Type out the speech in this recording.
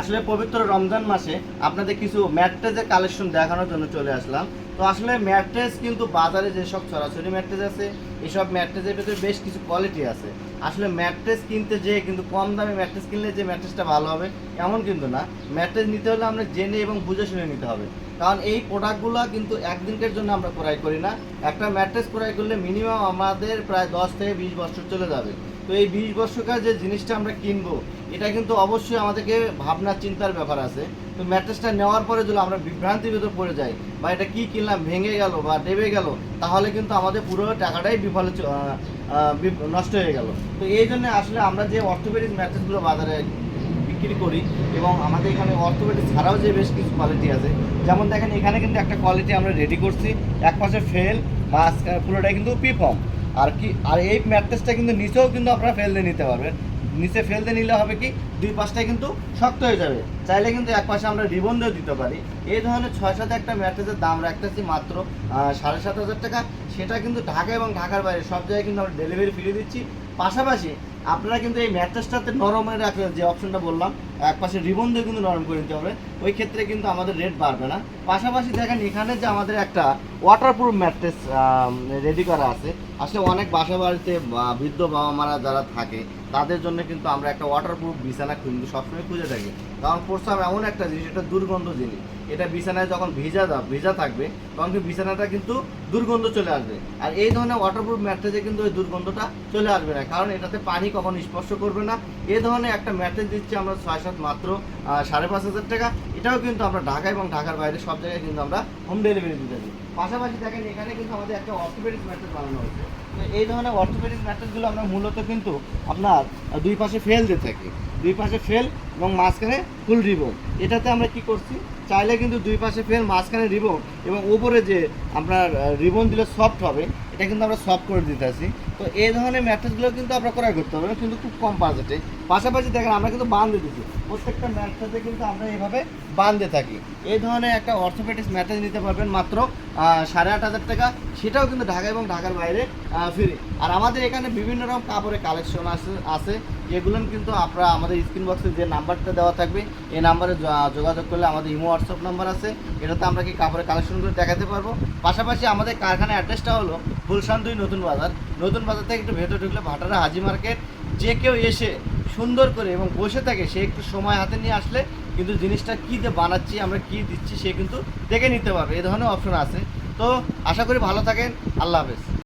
আসলে পবিত্র রমজান মাসে আপনাদের কিছু ম্যাট্রেজের কালেকশন দেখানোর জন্য চলে আসলাম। তো আসলে ম্যাট্রেস কিন্তু বাজারে যেসব ছড়াছড়ি ম্যাট্রেস আছে, এসব ম্যাট্রেসের ভিতরে বেশ কিছু কোয়ালিটি আছে। আসলে ম্যাট্রেস কিনতে যেয়ে কিন্তু কম দামে ম্যাট্রেস কিনলে যে ম্যাট্রেসটা ভালো হবে, এমন কিন্তু না। ম্যাট্রেস নিতে হলে আমরা জেনে এবং বুঝে শুনে নিতে হবে। কারণ এই প্রোডাক্টগুলো কিন্তু একদিনকের জন্য আমরা ক্রয় করি না। একটা ম্যাট্রেস ক্রয় করলে মিনিমাম আমাদের প্রায় দশ থেকে বিশ বছর চলে যাবে। তো এই বিশ বছরকার যে জিনিসটা আমরা কিনবো, এটা কিন্তু অবশ্যই আমাদেরকে ভাবনা, চিন্তার ব্যাপার আছে। তো ম্যাট্রেসটা নেওয়ার পরে যদি আমরা বিভ্রান্তির ভিতর পড়ে যাই, বা এটা কি কিনলাম, ভেঙে গেল বা ডেবে গেল, তাহলে কিন্তু আমাদের পুরো টাকাটাই বিফলে নষ্ট হয়ে গেল। তো এই জন্য আসলে আমরা যে অর্থোপেডিক ম্যাট্রেসগুলো বাজারে বিক্রি করি এবং আমাদের এখানে অর্থোপেডিক ছাড়াও যে বেশ কিছু কোয়ালিটি আছে, যেমন দেখেন এখানে কিন্তু একটা কোয়ালিটি আমরা রেডি করছি, এক পাশে ফেল মাছ পুরোটাই কিন্তু পিফর্ম আর কি, আর এই ম্যাট্রেসটা কিন্তু নিচেও কিন্তু আপনারা ফেল দিয়ে নিতে পারবেন। নিচে ফেলতে নিলে হবে কি? দুই পাশটাই কিন্তু শক্ত হয়ে যাবে। চাইলে কিন্তু এক পাশে আমরা রিবন দিয়েও দিতে পারি। এই ধরনের ছয় সাথে একটা ম্যাট্রেসের দাম রাখতেছি মাত্র সাড়ে সাত হাজার টাকা। সেটা কিন্তু ঢাকা এবং ঢাকার বাইরে সব জায়গায় কিন্তু আমরা ডেলিভারি ফ্রি দিচ্ছি। পাশাপাশি আপনারা কিন্তু এই ম্যাট্রেসটাতে নরমের যে অপশনটা বললাম, এক পাশে রিবন দিয়ে কিন্তু নরম করে নিতে হবে। ওই ক্ষেত্রে কিন্তু আমাদের রেট বাড়বে না। পাশাপাশি দেখেন এখানে যে আমাদের একটা ওয়াটারপ্রুফ ম্যাট্রেস রেডি করা আছে। আসলে অনেক বাসা বাড়িতে বৃদ্ধ বাবা মারা যারা থাকে, তাদের জন্য কিন্তু আমরা একটা ওয়াটারপ্রুফ বিছানা কিন্তু সবসময় খুঁজে থাকি। কারণ প্রস্রাব এমন একটা জিনিস, এটা দুর্গন্ধ জিনিস। এটা বিছানায় যখন ভিজা ভিজা থাকবে, তখন কিন্তু বিছানাটা কিন্তু দুর্গন্ধ চলে আসবে। আর এই ধরনের ওয়াটারপ্রুফ ম্যাট্রেসে কিন্তু ওই দুর্গন্ধটা চলে আসবে না। কারণ এটাতে পানি কখন স্পর্শ করবে না। এ ধরনের একটা ম্যাট্রেস দিচ্ছি আমরা ছয় সাত মাত্র সাড়ে পাঁচ হাজার টাকা। এটাও কিন্তু আমরা ঢাকা এবং ঢাকার বাইরে সব জায়গায় কিন্তু আমরা হোম ডেলিভারি দিতে পারি। পাশাপাশি দেখেন এখানে কিন্তু আমাদের একটা অর্থোপেডিক ম্যাট্রেস বানানো হয়েছে। এই ধরনের অর্থোপেডিক ম্যাট্রেসগুলো আমরা মূলত কিন্তু আপনার দুই পাশে ফেল দিয়ে থাকি। দুই পাশে ফেল এবং মাঝখানে ফুল রিবন এটাতে আমরা কি করছি? চাইলে কিন্তু দুই পাশে ফেল মাঝখানে রিবন এবং উপরে যে আপনার রিবন দিলে সফট হবে, এটা কিন্তু আমরা সফট করে দিতে আসি তো এই ধরনের ম্যাট্রেসগুলো কিন্তু আমরা ক্রয় করতে হবে কিন্তু খুব কম বাজেটে পাশাপাশি দেখেন, আমরা কিন্তু বান্ধে দিচ্ছি প্রত্যেকটা ম্যাট্রেসে কিন্তু আমরা এইভাবে বান্ধে থাকি। এই ধরনের একটা অর্থোপেডিক্স ম্যাট্রেস নিতে পারবেন মাত্র সাড়ে আট হাজার টাকা। সেটাও কিন্তু ঢাকা এবং ঢাকার বাইরে ফ্রি। আর আমাদের এখানে বিভিন্ন রকম কাপড়ের কালেকশন আছে আছে। এগুলো কিন্তু আপনারা আমাদের স্ক্রিন বক্সে যে নাম্বারটা দেওয়া থাকবে, এই নাম্বারে যোগাযোগ করলে আমাদের ইমো হোয়াটসঅ্যাপ নাম্বার আছে। এটাতে আমরা কি কাপড়ের কালেকশনগুলো দেখাতে পারব? পাশাপাশি আমাদের কারখানার অ্যাড্রেসটা হলো গুলশান দুই নতুন বাজার। নতুন বাজার থেকে একটু ভেতরে ঢুকলে ভাটারা হাজি মার্কেট যে কেউ এসে সুন্দর করে এবং বসে থাকে, সে একটু সময় হাতে নিয়ে আসলে কিন্তু জিনিসটা কী দিয়ে বানাচ্ছি, আমরা কী দিচ্ছি, সে কিন্তু দেখে নিতে পারবে। এই ধরনের অপশন আছে। তো আশা করি ভালো থাকেন। আল্লাহ হাফেজ।